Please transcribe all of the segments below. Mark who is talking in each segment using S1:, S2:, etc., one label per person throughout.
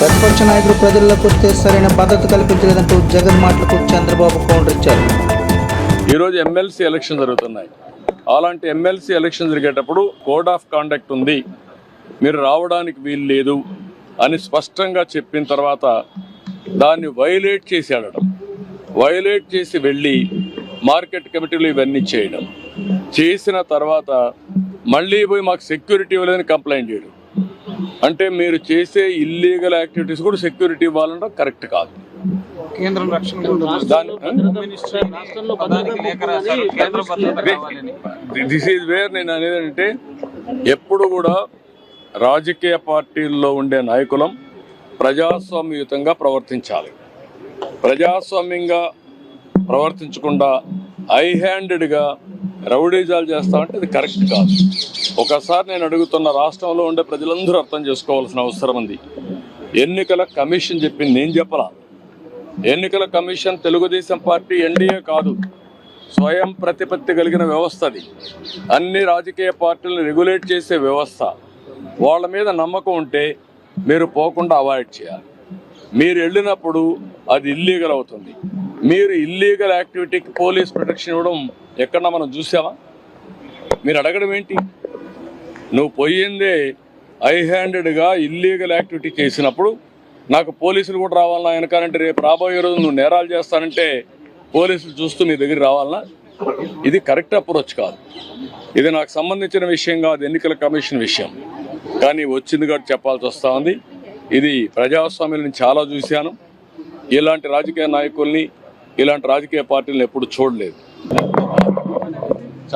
S1: ప్రతిపక్ష నాయకులు ప్రజల్లోకి వస్తే సరైన భద్రత కల్పించలేదంటూ జగన్ మాటలకు చంద్రబాబు కౌంటర్ ఇచ్చారు.
S2: ఈరోజు ఎమ్మెల్సీ ఎలక్షన్ జరుగుతున్నాయి. అలాంటి ఎమ్మెల్సీ ఎలక్షన్ జరిగేటప్పుడు కోడ్ ఆఫ్ కాండక్ట్ ఉంది. మీరు రావడానికి వీలు లేదు అని స్పష్టంగా చెప్పిన తర్వాత దాన్ని వైలేట్ చేసి వెళ్ళడం వైలేట్ చేసి వెళ్ళి మార్కెట్ కమిటీలు ఇవన్నీ చేయడం. చేసిన తర్వాత మళ్ళీ పోయి మాకు సెక్యూరిటీ ఇవ్వలేదని కంప్లైంట్ చేయడం. అంటే మీరు చేసే ఇల్లీగల్ యాక్టివిటీస్ కూడా సెక్యూరిటీ ఇవ్వాలంటే కరెక్ట్ కాదు.
S3: కేంద్రం రక్షణ
S2: దిస్ ఈజ్ వేర్ నేను అనేది అంటే ఎప్పుడు కూడా రాజకీయ పార్టీల్లో ఉండే నాయకులం ప్రజాస్వామ్యయుతంగా ప్రవర్తించాలి. ప్రజాస్వామ్యంగా ప్రవర్తించకుండా ఐ హ్యాండెడ్గా రౌడీజాలు చేస్తామంటే అది కరెక్ట్ కాదు. ఒకసారి నేను అడుగుతున్న రాష్ట్రంలో ఉండే ప్రజలందరూ అర్థం చేసుకోవాల్సిన అవసరం ఉంది. ఎన్నికల కమిషన్ చెప్పింది నేను చెప్పలా. ఎన్నికల కమిషన్ తెలుగుదేశం పార్టీ ఎన్డీఏ కాదు. స్వయం ప్రతిపత్తి కలిగిన వ్యవస్థ అది. అన్ని రాజకీయ పార్టీలను రెగ్యులేట్ చేసే వ్యవస్థ. వాళ్ళ మీద నమ్మకం ఉంటే మీరు పోకుండా అవాయిడ్ చేయాలి. మీరు వెళ్ళినప్పుడు అది ఇల్లీగల్ అవుతుంది. మీరు ఇల్లీగల్ యాక్టివిటీకి పోలీస్ ప్రొటెక్షన్ ఇవ్వడం ఎక్కడన్నా మనం చూసామా? మీరు అడగడం ఏంటి? నువ్వు పోయిందే ఐ హ్యాండెడ్గా ఇల్లీగల్ యాక్టివిటీ చేసినప్పుడు నాకు పోలీసులు కూడా రావాలన్నా వెనకాలంటే రేపు రాబోయే రోజు నువ్వు నేరాలు చేస్తానంటే పోలీసులు చూస్తూ నీ దగ్గర రావాలన్నా ఇది కరెక్ట్ అప్రోచ్ కాదు. ఇది నాకు సంబంధించిన విషయం కాదు ఎన్నికల కమిషన్ విషయం. కానీ వచ్చింది కాబట్టి చెప్పాల్సి వస్తూ ఉంది. ఇది ప్రజాస్వామ్యం చాలా చూశాను. ఇలాంటి రాజకీయ నాయకుల్ని ఇలాంటి రాజకీయ పార్టీలను ఎప్పుడు చూడలేదు.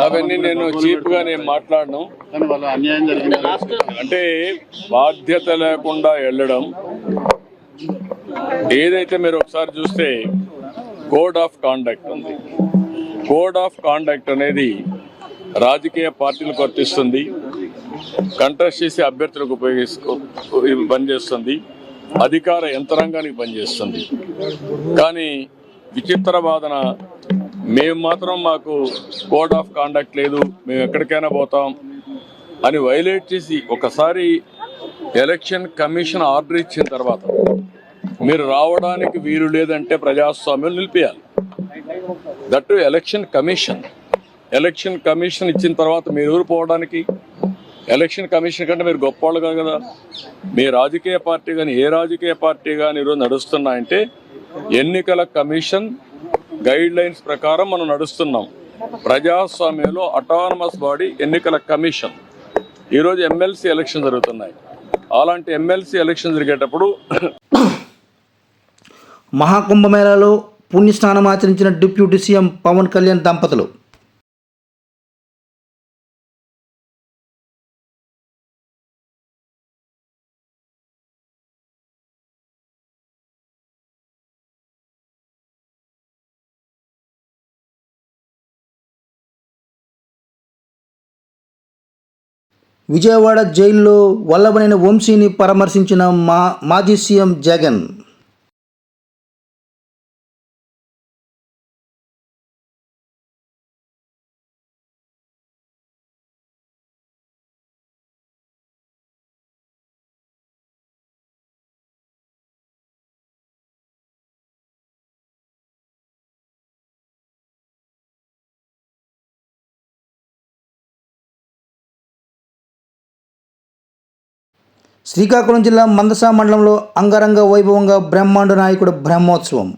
S2: అవన్నీ నేను చీప్గా నేను మాట్లాడను. అంటే బాధ్యత లేకుండా వెళ్ళడం. ఏదైతే మీరు ఒకసారి చూస్తే కోడ్ ఆఫ్ కాండక్ట్ ఉంది. కోడ్ ఆఫ్ కాండక్ట్ అనేది రాజకీయ పార్టీలకు వర్తిస్తుంది. కంటెస్ట్ చేసే అభ్యర్థులకు ఉపయోగిస్తూ పనిచేస్తుంది. అధికార యంత్రాంగానికి పనిచేస్తుంది. కానీ విచిత్ర వాదన మేము మాత్రం మాకు కోడ్ ఆఫ్ కాండక్ట్ లేదు మేము ఎక్కడికైనా పోతాం అని వైలేట్ చేసి ఒకసారి ఎలక్షన్ కమిషన్ ఆర్డర్ ఇచ్చిన తర్వాత మీరు రావడానికి వీలు లేదంటే ప్రజాస్వామ్యం నిలిపేయాలి. That election commission election commission ఇచ్చిన తర్వాత మీరు ఊరు పోవడానికి ఎలక్షన్ కమిషన్ కంటే మీరు గొప్పవాళ్ళు కాదు కదా. మీ రాజకీయ పార్టీ కానీ ఏ రాజకీయ పార్టీ కానీ ఈరోజు నడుస్తున్నాయంటే ఎన్నికల కమిషన్ గైడ్ లైన్స్ ప్రకారం మనం నడుస్తున్నాం. ప్రజాస్వామ్యంలో అటానమస్ బాడీ ఎన్నికల కమిషన్. ఈరోజు ఎమ్మెల్సీ ఎలక్షన్ జరుగుతున్నాయి. అలాంటి ఎమ్మెల్సీ ఎలక్షన్ జరిగేటప్పుడు
S1: మహాకుంభమేళాలో పుణ్యస్నానం ఆచరించిన డిప్యూటీ సీఎం పవన్ కళ్యాణ్ దంపతులు విజయవాడ జైల్లో వల్లభనేని వంశీని పరామర్శించిన మా మాజీ సీఎం జగన్. శ్రీకాకుళం జిల్లా మందస మండలంలో అంగరంగ వైభవంగా బ్రహ్మాండ నాయకుడు బ్రహ్మోత్సవం.